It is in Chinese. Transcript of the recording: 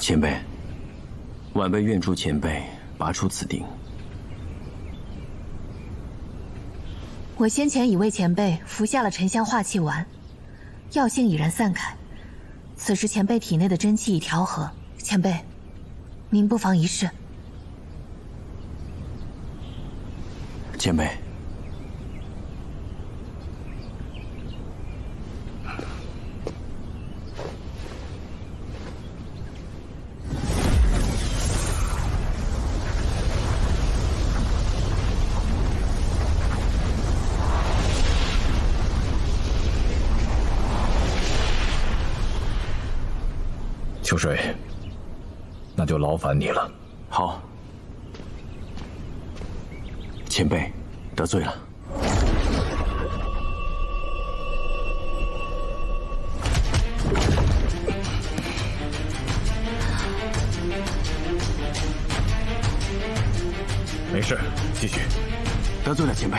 前辈，晚辈愿助前辈拔出此钉。我先前已为前辈服下了沉香化气丸，药性已然散开。此时前辈体内的真气已调和，前辈，您不妨一试。前辈，秋水，那就劳烦你了。好，前辈得罪了。没事，继续。得罪了前辈。